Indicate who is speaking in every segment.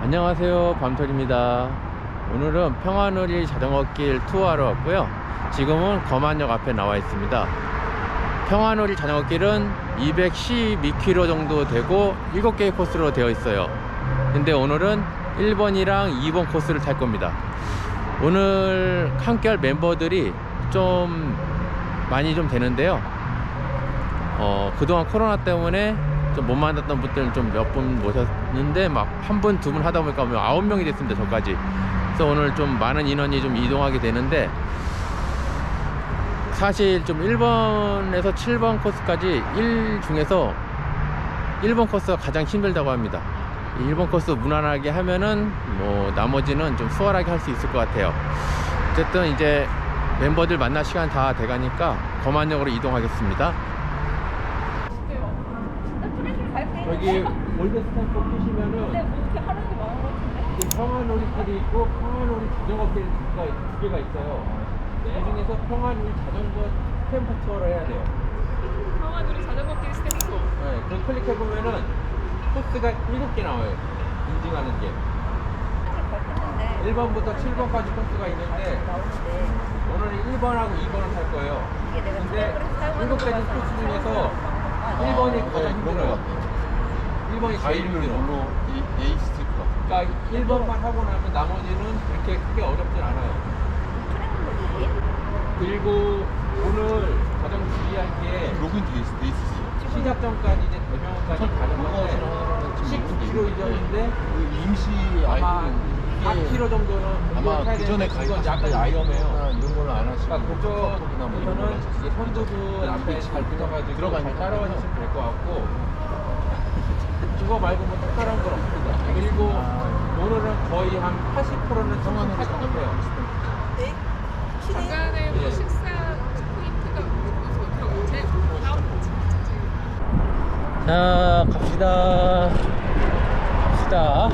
Speaker 1: 안녕하세요. 밤톨입니다. 오늘은 평화누리 자전거길 투어하러 왔고요. 지금은 거만역 앞에 나와 있습니다. 평화누리 자전거길은 212km 정도 되고 7개의 코스로 되어 있어요. 근데 오늘은 1번이랑 2번 코스를 탈 겁니다. 오늘 함께할 멤버들이 좀 많이 좀 되는데요. 어, 그동안 코로나 때문에 좀 못 만났던 분들 좀 몇 분 모셨는데 막 한 분, 두 분 하다 보니까 뭐 아홉 명이 됐습니다, 저까지. 그래서 오늘 좀 많은 인원이 좀 이동하게 되는데 사실 좀 1번에서 7번 코스까지 1 중에서 1번 코스가 가장 힘들다고 합니다. 이 1번 코스 무난하게 하면은 뭐 나머지는 좀 수월하게 할 수 있을 것 같아요. 어쨌든 이제 멤버들 만날 시간 다 돼가니까 거만역으로 이동하겠습니다. 여기 올드스탄 꼭 보시면은 지금 평화놀이길이 있고 평화놀이 자전거길 두 개가- 두 개가 있어요. 그 중에서 평화놀이 자전거 스탬프 투어를 해야 돼요.
Speaker 2: 평화누리 자전거 길 스탬프
Speaker 1: 네, 그 클릭해 보면은 코스가 7개 나와요. 인증하는 게. 1번부터 7번까지 코스가 있는데 오늘은 1번하고 2번을 탈 거예요. 근데 7가지 코스 중에서 1번이 가장 힘들어요. 1번이 제일 힘들어.
Speaker 3: 에이스트 것 같은
Speaker 1: 그러니까 1번만 하고 나면 나머지는 그렇게 크게 어렵진 않아요. 그리고 오늘 가장 중요한 게
Speaker 3: 로그인 돼, 있, 돼 있으세요?
Speaker 1: 시작 전까지 이제 대명까지 가는 건데 19km 이전인데
Speaker 3: 그 임시
Speaker 1: 아마
Speaker 3: 아이디
Speaker 1: 4km 정도는
Speaker 3: 아마
Speaker 1: 해야
Speaker 3: 그 전에
Speaker 1: 되는데
Speaker 3: 가입하실
Speaker 1: 약간
Speaker 3: 때
Speaker 1: 위험해요.
Speaker 3: 이런 걸로 안 하시고
Speaker 1: 그러니까
Speaker 3: 카톡이나 뭐 이런 걸
Speaker 1: 그쪽에서는 이제 선두분 앞에 잘 붙어가지고
Speaker 3: 들어가니까.
Speaker 1: 잘 따라와 주시면 될 것 같고 그거 말고 뭐 특별한 건 없습니다. 그리고 오늘은 거의 한 80%는 성공할 것 같아요.
Speaker 2: 중간에 뭐 식사 포인트가 그런 제 다음
Speaker 1: 자 갑시다 갑시다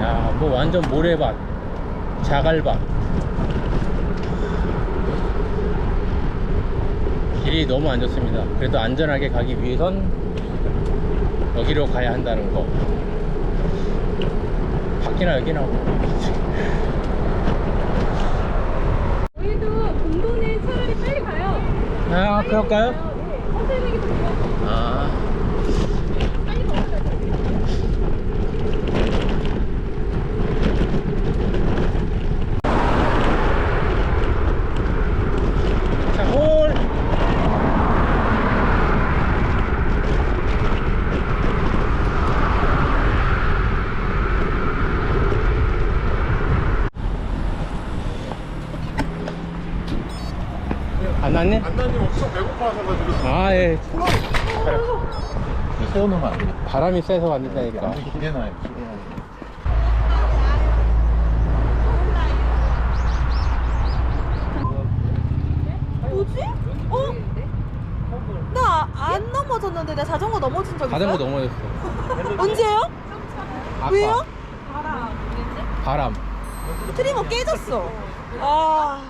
Speaker 1: 야 뭐 완전 모래밭 자갈밭. 길이 너무 안 좋습니다. 그래도 안전하게 가기 위해선 여기로 가야 한다는 거. 밖이나 여기나 뭐.
Speaker 2: 저희도 공도는 차라리 빨리 가요.
Speaker 1: 아 그럴까요?
Speaker 2: 네더 좋아
Speaker 1: 아
Speaker 2: 빨리 가요
Speaker 1: 자, 홀! 안 났네?
Speaker 3: 안나님 엄청 배고파하셔가지고
Speaker 1: 아, 예.
Speaker 3: 세워놓으면 안 돼요
Speaker 1: 바람이 세서 안 된다니까.
Speaker 3: 완전 기대나요
Speaker 4: 뭐지? 어? 나 안 넘어졌는데 나 자전거 넘어진 적 있어?
Speaker 1: 자전거 넘어졌어.
Speaker 4: 언제요?
Speaker 1: 아까
Speaker 4: 왜요?
Speaker 1: 바람.
Speaker 4: 트리머 깨졌어. 아,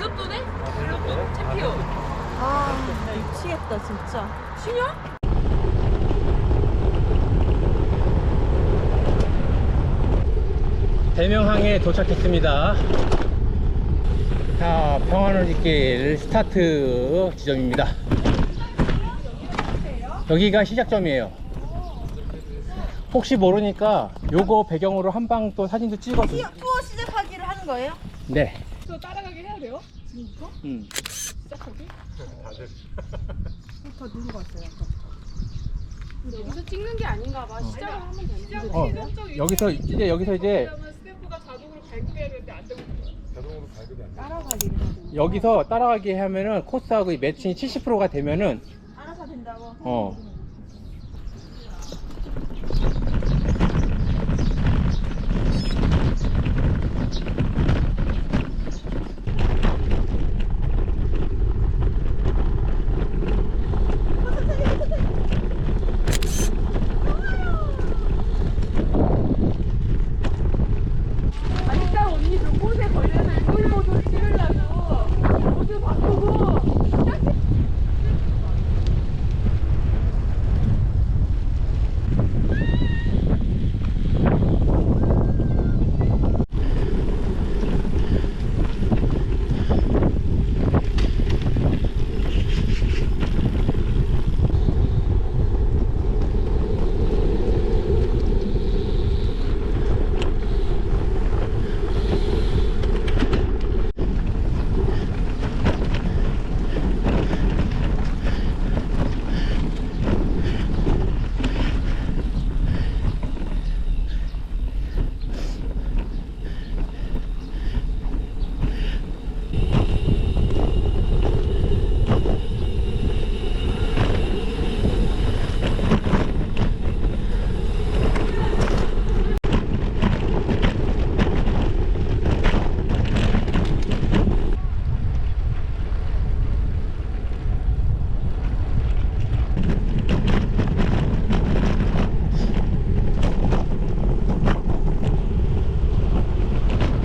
Speaker 2: 멜로또네? 멜로또 챔피언
Speaker 4: 아 미치겠다 진짜. 쉬냐?
Speaker 1: 대명항에 도착했습니다. 자, 평안을길 스타트 지점입니다. 여기가 시작점이에요. 혹시 모르니까 요거 배경으로 한 방 또 사진도 찍어서
Speaker 4: 투어, 투어 시작하기를 하는 거예요?
Speaker 1: 네
Speaker 2: 저 따라가게 해야 돼요? 지금부터?
Speaker 1: 음.
Speaker 2: 시작하기?
Speaker 3: 다들.
Speaker 2: 다 누르고 왔어요 여기서 찍는 게 아닌가 봐 시작을 하면 되는
Speaker 1: 어, 여기서 이제 여기서 이제
Speaker 2: 스태프가 자동으로 발급해야 되는데 안 되고 있어요
Speaker 3: 자동으로 발급이 안 돼.
Speaker 2: 따라가기
Speaker 1: 여기서 따라가기 하면은 코스하고 이 매칭이 70%가 되면은
Speaker 4: 알아서 된다고.
Speaker 1: 어
Speaker 2: 아니다 언니 저 꽃에 걸려서 이걸 모두 찍으려고 모두 바꾸고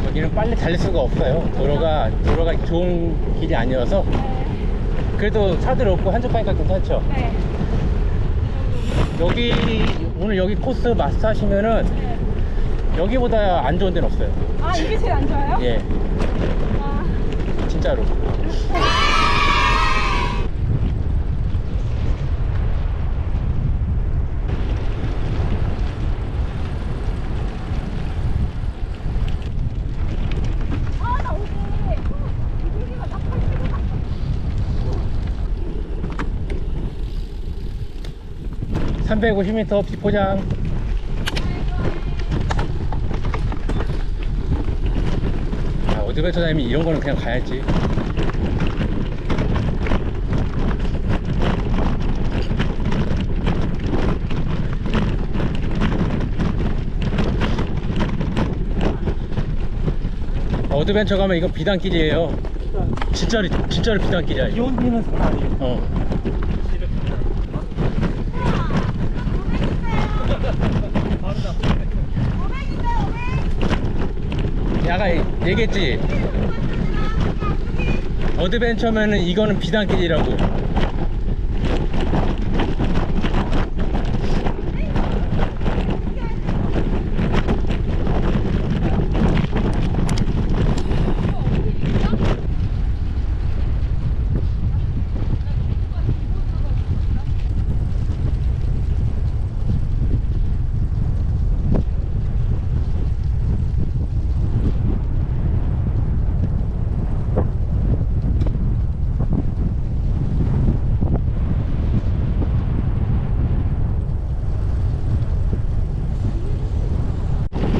Speaker 1: 여기는 빨리 달릴 수가 없어요 도로가 도로가 좋은 길이 아니어서 그래도 차들 없고 한적하니까 괜찮죠
Speaker 2: 네.
Speaker 1: 여기 오늘 여기 코스 마스터 하시면은
Speaker 2: 네.
Speaker 1: 여기보다 안 좋은 데는 없어요
Speaker 2: 아 이게 제일 안 좋아요?
Speaker 1: 예
Speaker 2: 아,
Speaker 1: 진짜로
Speaker 2: 아나 오늘 이기가 나 팔찌고 나
Speaker 1: 350m 비포장 아, 어드벤처 타임이 이런 거는 그냥 가야지 어드벤처 가면 이건 비단길이에요 진짜로 진짜로 비단길이야 이거.
Speaker 5: 기온비는 산 아니에요.
Speaker 1: 어. 야가 얘기했지? 어드벤처면은 이거는 비단길이라고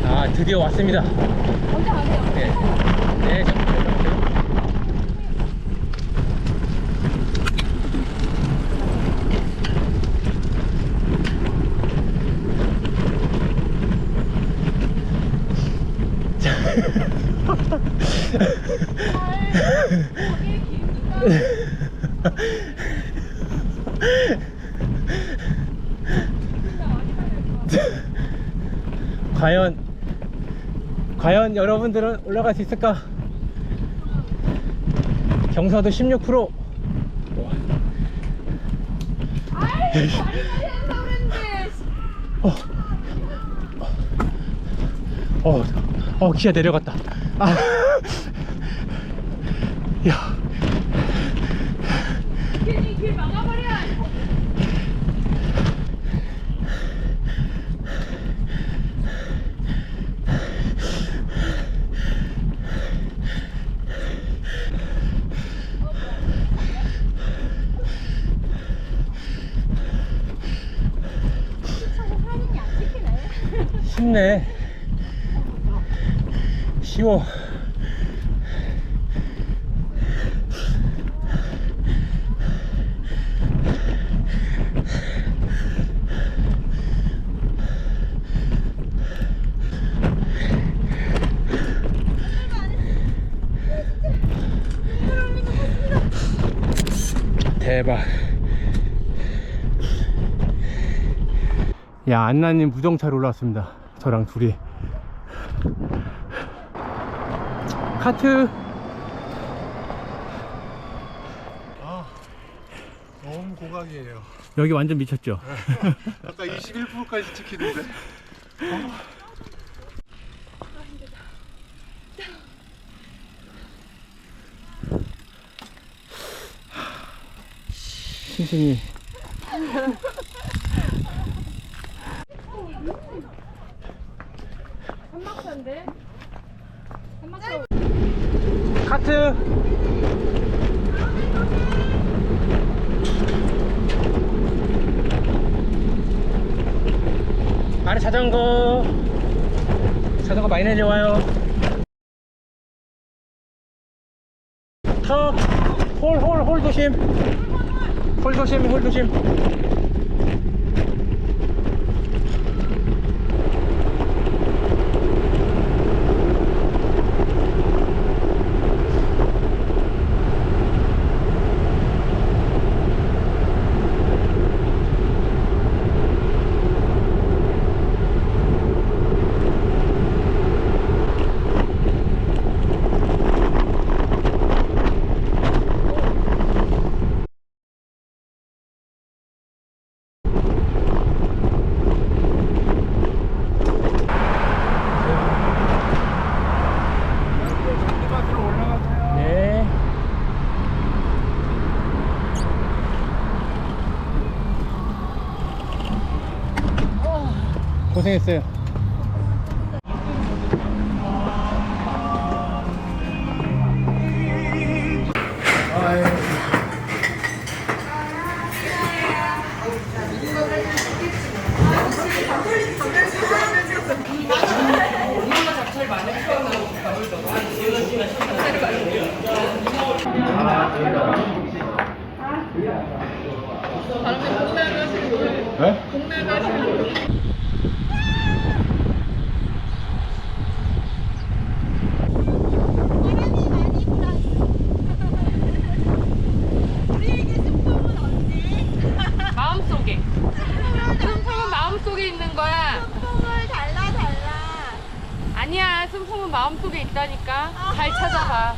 Speaker 1: 아 드디어 왔습니다. 네, 네 잠깐만요. 과연 과연 여러분들은 올라갈 수 있을까? 경사도 16% 어, 어, 어, 기아 내려갔다. 아, 야,
Speaker 2: 괜히 길 막아버려
Speaker 1: 쉽네 쉬워. 대박. 야 안나님 무정차로 올라왔습니다 저랑 둘이. 카트.
Speaker 3: 아, 너무 고각이에요.
Speaker 1: 여기 완전 미쳤죠?
Speaker 3: 아까 21%까지 찍히는데.
Speaker 1: 신신이
Speaker 2: 한박사인데? 한박사
Speaker 1: 카트. 아래 자전거. 자전거 많이 내려와요. 턱 홀 홀 홀 조심. 홀 조심 홀 조심 네 고생
Speaker 2: 아니야 순풍은 마음속에 있다니까 잘 찾아봐.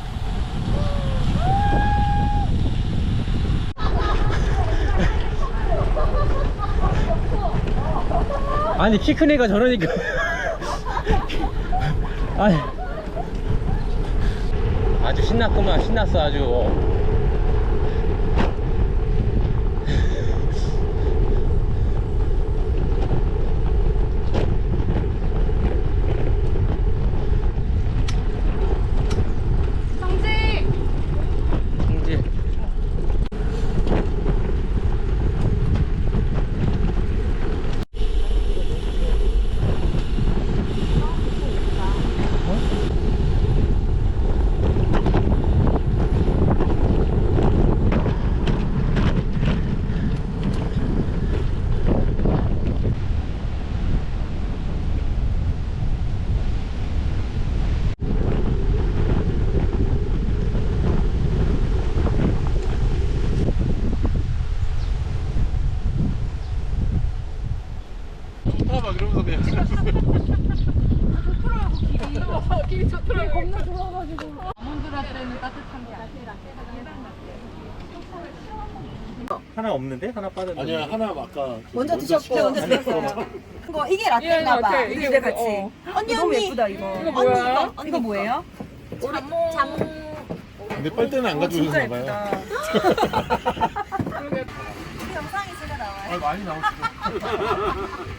Speaker 1: 아니 키큰 애가 저러니까. 아니. 아주 신났구만 신났어 아주
Speaker 2: 성지
Speaker 1: 성지
Speaker 3: 막 이러면서 그냥.
Speaker 2: 길이 좋더라고 겁나 좋아가지고 아몬드 라떼는 따뜻한 게 아니라
Speaker 5: 하나 없는데? 하나 빠졌는데?
Speaker 3: 아니야 하나 아까
Speaker 4: 먼저 드셨고 먼저 드셨어요. 이거 이게 라떼인가 봐.
Speaker 2: 이게
Speaker 4: 이게 같이.
Speaker 2: 어.
Speaker 4: 언니 너무 예쁘다 이거.
Speaker 2: 이거 뭐야?
Speaker 4: 언니 이거, 언니 이거 뭐예요? 자몽.
Speaker 3: 근데 빨대는 안 가져오셨나 봐요.
Speaker 4: 영상이 제가 나와요.
Speaker 3: 아 많이 나오시고.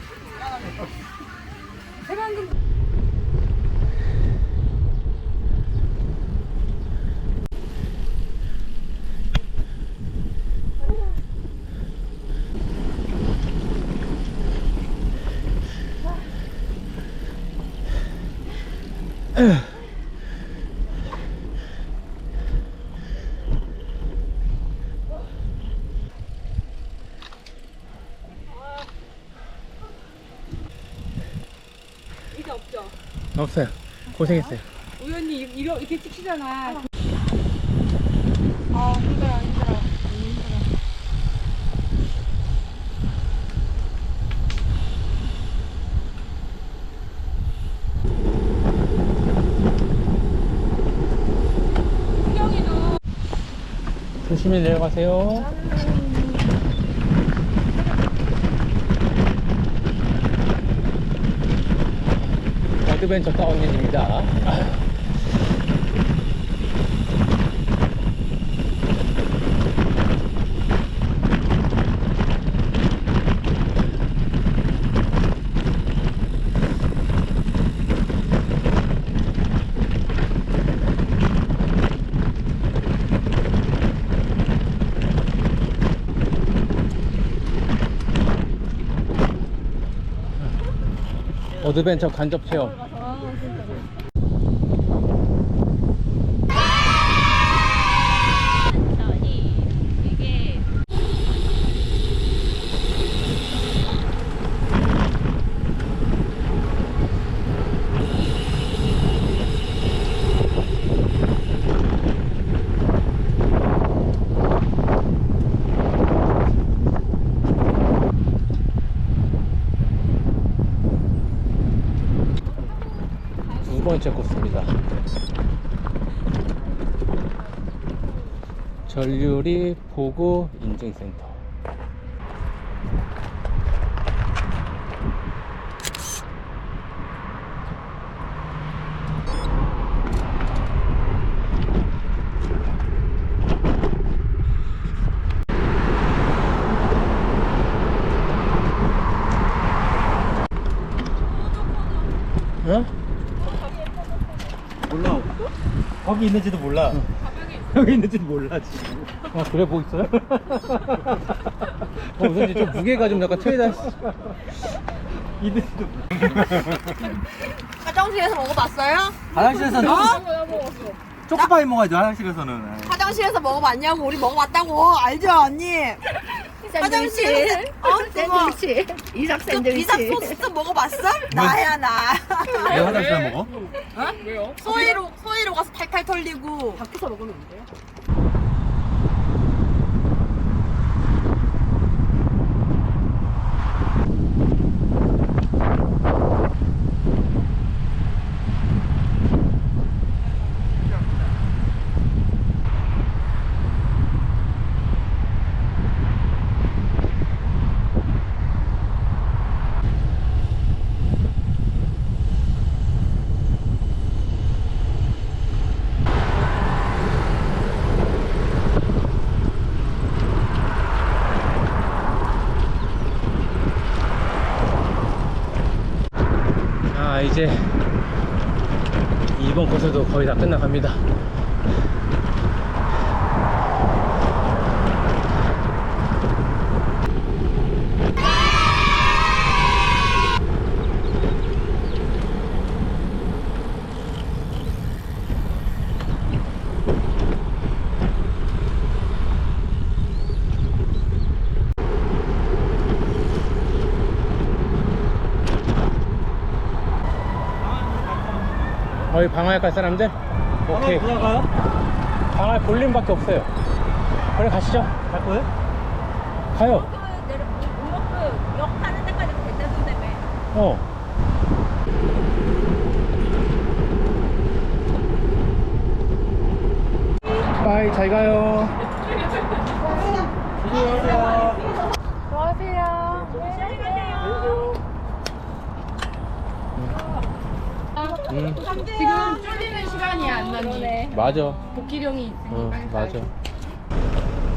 Speaker 2: Efendim. Ugh.
Speaker 1: 없어요. 고생했어요.
Speaker 2: 우연히 이- 이러, 이렇게 찍히잖아.
Speaker 4: 아 힘들어 힘들어.
Speaker 1: 조심히 내려가세요. 어드벤처 다운힐입니다. 어드벤처 간접 체험. 두 번째 코스입니다. 전류리 보고 인증센터.
Speaker 5: 거기 있는지도 몰라. 여기 있는지도 몰라 지금.
Speaker 1: 아 그래 뭐 있어요? 어, 우선 좀 무게가 좀 약간 틀리다.
Speaker 5: 있는지도 몰라.
Speaker 4: 화장실에서 먹어봤어요?
Speaker 5: 화장실에서는 초코파이 먹어야죠 화장실에서는.
Speaker 4: 화장실에서 먹어봤냐고 우리 먹어봤다고 알죠 언니? 화장실에서 어? 그거.
Speaker 6: 이삭
Speaker 4: 그 비삭 소스 먹어봤어? 나야 나.
Speaker 5: 왜 화장실에 먹어?
Speaker 4: 소위로 소위로 가서 탈탈 털리고.
Speaker 2: 밖에서 먹으면 안 돼요?
Speaker 1: 이제 이번 코스도 거의 다 끝나갑니다. 갈 사람들? 오케이.
Speaker 5: 가요?
Speaker 1: 방화 볼림밖에 없어요. 그래 가시죠.
Speaker 5: 갈 거예요?
Speaker 1: 가요.
Speaker 4: 역 타는 데까지 됐다던데
Speaker 1: 어. 바이 잘 가요. 응,
Speaker 2: 지금 쫄리는 시간이야, 안 나니?
Speaker 1: 맞아.
Speaker 2: 복귀령이 있으니
Speaker 1: 어,
Speaker 2: 빨리
Speaker 1: 맞아.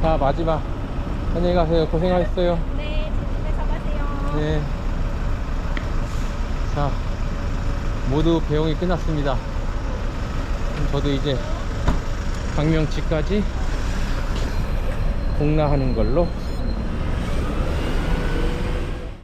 Speaker 1: 자, 마지막. 안녕히 가세요. 고생하셨어요.
Speaker 4: 네 조심해서 가세요
Speaker 1: 네. 자, 모두 배웅이 끝났습니다. 저도 이제 강명치까지 복랑하는 걸로